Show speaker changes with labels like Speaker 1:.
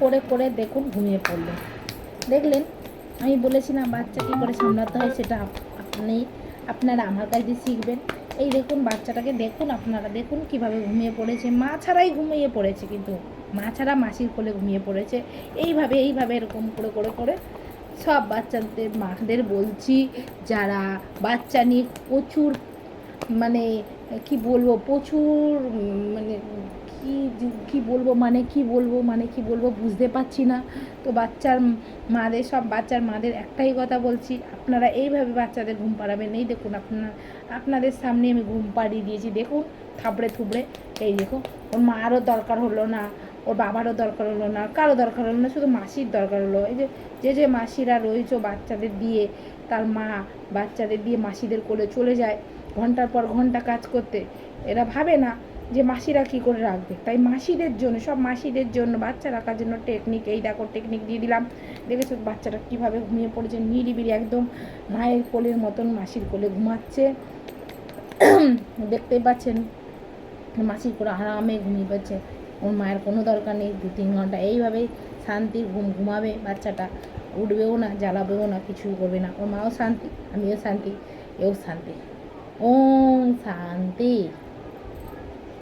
Speaker 1: করে করে দেখুন ঘুমিয়ে পড়ল। দেখলেন, আমি বলেছি না বাচ্চা কী করে সামলাতে হয় সেটা আপনি, আপনারা আমার কাছে শিখবেন। এই দেখুন, বাচ্চাটাকে দেখুন, আপনারা দেখুন কীভাবে ঘুমিয়ে পড়েছে। মা ছাড়াই ঘুমিয়ে পড়েছে কিন্তু, মা ছাড়া মাসির কোলে ঘুমিয়ে পড়েছে। এইভাবে এইভাবে এরকম করে করে করে সব বাচ্চাদের, মাদের বলছি, যারা বাচ্চা নিয়ে প্রচুর মানে কি বলব, প্রচুর মানে কি কি বলব মানে কি বলব মানে কি বলব বুঝতে পারছি না। তো বাচ্চার মাদের সব, বাচ্চার মাদের একটাই কথা বলছি, আপনারা এইভাবে বাচ্চাদের ঘুম পাড়াবেন এই দেখুন, আপনার, আপনাদের সামনে আমি ঘুম পাড়িয়ে দিয়েছি। দেখুন, থাবড়ে থুবড়ে, এই দেখুন ওর মারও দরকার হলো না, ওর বাবারও দরকার হলো না, কারও দরকার হলো না, শুধু মাসির দরকার হলো। এই যে যে যে মাসিরা রয়েছে বাচ্চাদের দিয়ে, তার মা বাচ্চাদের দিয়ে মাসিদের কোলে চলে যায়, ঘণ্টার পর ঘণ্টা কাজ করতে, এরা ভাবে না যে মাসিরা কী করে রাখবে? তাই মাসিদের জন্য, সব মাসিদের জন্য, বাচ্চা রাখার জন্য টেকনিক এই দেখো টেকনিক দিয়ে দিলাম। দেখেছ বাচ্চাটা কীভাবে ঘুমিয়ে পড়েছে? নিরিবিলি একদম মায়ের কোলের মতন মাসির কোলে ঘুমাচ্ছে। দেখতেই পাচ্ছেন, মাসির করে আরামে ঘুমিয়ে পড়ছে। ওর মায়ের কোনো দরকার নেই, দু তিন ঘণ্টা এইভাবেই শান্তির ঘুম ঘুমাবে, বাচ্চাটা উঠবেও না, জ্বালাবেও না, কিছুই করবে না। ওর মাও শান্তি, আমিও শান্তি, এও শান্তি। ওম শান্তি।